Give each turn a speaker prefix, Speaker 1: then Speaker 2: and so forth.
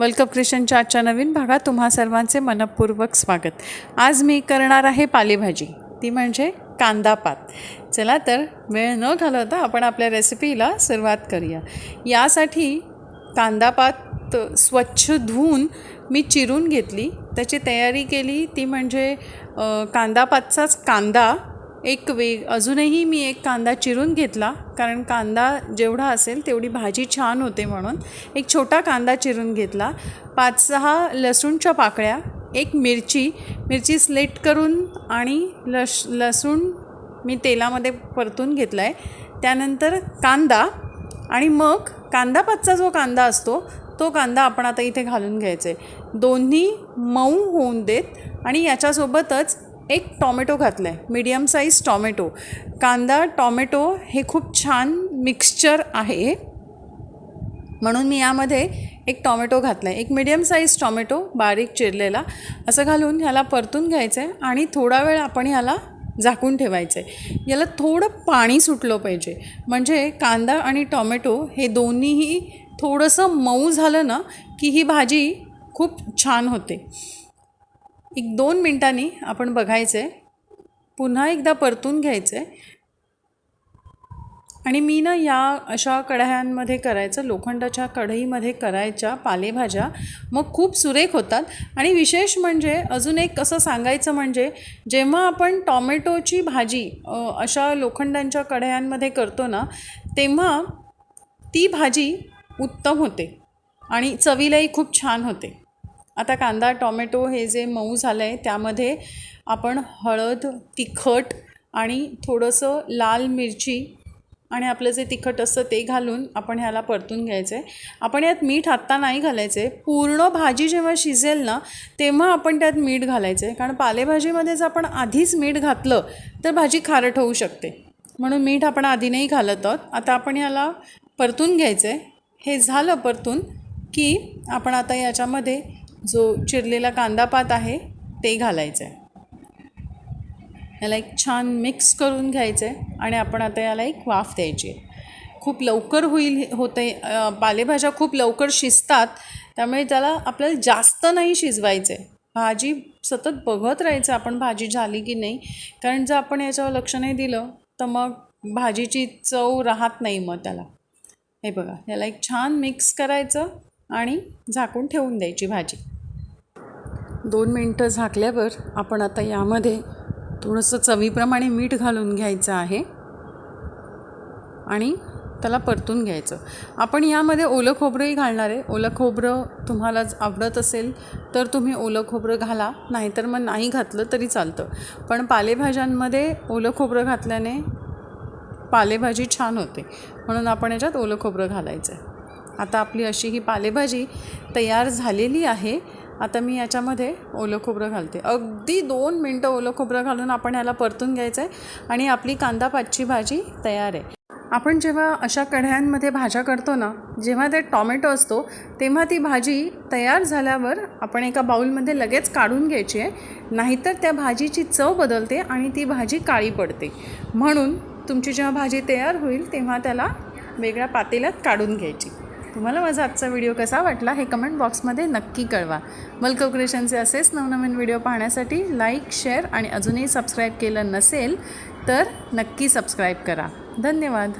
Speaker 1: Welcome क्रिशनच्या आजच्या नवीन भागात तुम्हा सर्वांचे मनपूर्वक स्वागत. आज मी करणार आहे पालेभाजी. ती म्हणजे कांदापात चला तर वेळ न घालवता आपण आपल्या रेसिपीला सुरुवात करूया. यासाठी कांदापात स्वच्छ धुवून मी चिरून घेतली. त्याची तयारी केली. ती म्हणजे कांदापातचाच कांदा एक वेग अजूनही मी एक कांदा चिरून घेतला कारण कांदा जेवढा असेल तेवढी भाजी छान होते म्हणून एक छोटा कांदा चिरून घेतला. पाच सहा लसूणच्या पाकळ्या एक मिरची मिरची स्लेट करून आणि लस लसूण मी तेलामध्ये परतून घेतला आहे त्यानंतर कांदा आणि मग कांदापातचा जो कांदा असतो तो कांदा आपण आता इथे घालून घ्यायचा आहे दोन्ही मऊ होऊन देत आणि याच्यासोबतच एक टॉमॅटो घातला आहे मीडियम साईज टॉमॅटो. कांदा टॉमॅटो हे खूप छान मिक्सचर आहे. म्हणून मी यामध्ये एक टॉमॅटो घातला आहे एक मीडियम साईज टॉमॅटो बारीक चिरलेला. असं घालून ह्याला परतून घ्यायचं आहे आणि थोडा वेळ आपण ह्याला झाकून ठेवायचं आहे याला थोडं पाणी सुटलं पाहिजे. म्हणजे कांदा आणि टॉमॅटो हे दोन्हीही थोडंसं मऊ झालं ना की ही भाजी खूप छान होते. एक दोन मिनटांनी आपण बघायचं आहे पुन्हा एकदा परतून घ्यायचं आहे आणि मी ना या अशा कढयांमध्ये करायचं लोखंडाच्या कढईमध्ये करायच्या पालेभाज्या. मग खूप सुरेख होतात. आणि विशेष म्हणजे अजून एक असं सांगायचं म्हणजे जेव्हा आपण टॉमॅटोची भाजी अशा लोखंडांच्या कढयांमध्ये करतो ना तेव्हा ती भाजी उत्तम होते. आणि चवीलाही खूप छान होते. आता कांदा टॉमॅटो हे जे मऊ झालं आहे त्यामध्ये आपण हळद तिखट आणि थोडंसं लाल मिरची आणि आपलं जे तिखट असतं ते घालून आपण ह्याला परतून घ्यायचं आहे आपण यात मीठ आत्ता नाही घालायचं आहे पूर्ण भाजी जेव्हा शिजेल ना तेव्हा आपण त्यात मीठ घालायचं आहे कारण पालेभाजीमध्ये जर आपण आधीच मीठ घातलं तर भाजी खारट होऊ शकते. म्हणून मीठ आपण आधी नाही घालत आहोत. आता आपण याला परतून घ्यायचं आहे हे झालं परतून की आपण आता याच्यामध्ये जो चिरलेला कांदापात आहे ते घालायचं आहे याला एक छान मिक्स करून घ्यायचं आहे आणि आपण आता याला एक वाफ द्यायची. आहे खूप लवकर होईल होते पालेभाज्या खूप लवकर शिजतात त्यामुळे त्याला आपल्याला जास्त नाही शिजवायचं आहे भाजी सतत बघत राहायचं आपण भाजी झाली की नाही. कारण जर आपण याच्यावर लक्ष नाही दिलं तर मग भाजीची चव राहत नाही मग त्याला. हे बघा याला एक छान मिक्स करायचं आणि झाकून ठेवून द्यायची भाजी. दोन मिनटं झाकल्यावर आपण आता यामध्ये थोडंसं चवीप्रमाणे मीठ घालून घ्यायचं आहे. आणि त्याला परतून घ्यायचं. आपण यामध्ये ओलं खोबरंही घालणार आहे. ओलं खोबरं तुम्हाला आवडत असेल तर तुम्ही ओलं खोबरं घाला. नाहीतर मग नाही घातलं तरी चालतं. पण पालेभाज्यांमध्ये ओलं खोबरं घातल्याने पालेभाजी छान होते. म्हणून आपण याच्यात ओलं खोबरं घालायचं आहे. आता आपली अशी ही पालेभाजी तयार झालेली आहे. आता मी याच्यामध्ये ओलं खोबरं घालते. अगदी दोन मिनटं ओलं खोबरं घालून आपण ह्याला परतून घ्यायचं आहे आणि आपली कांदा पातची भाजी तयार आहे. आपण जेव्हा अशा कढयांमध्ये भाज्या करतो ना जेव्हा ते टॉमॅटो असतो तेव्हा ती भाजी तयार झाल्यावर आपण एका बाऊलमध्ये लगेच काढून घ्यायची आहे. नाहीतर त्या भाजीची चव बदलते आणि ती भाजी काळी पडते. म्हणून तुमची जेव्हा भाजी तयार होईल तेव्हा त्याला वेगळ्या पातेल्यात काढून घ्यायची. तुम्हाला माझा आजचा व्हिडिओ कसा वाटला हे कमेंट बॉक्समध्ये नक्की कळवा. मल्क क्रिएशनचे असेच नवनवीन व्हिडिओ पाहण्यासाठी लाईक शेअर आणि अजूनही सबस्क्राईब केलं नसेल तर नक्की सबस्क्राईब करा. धन्यवाद.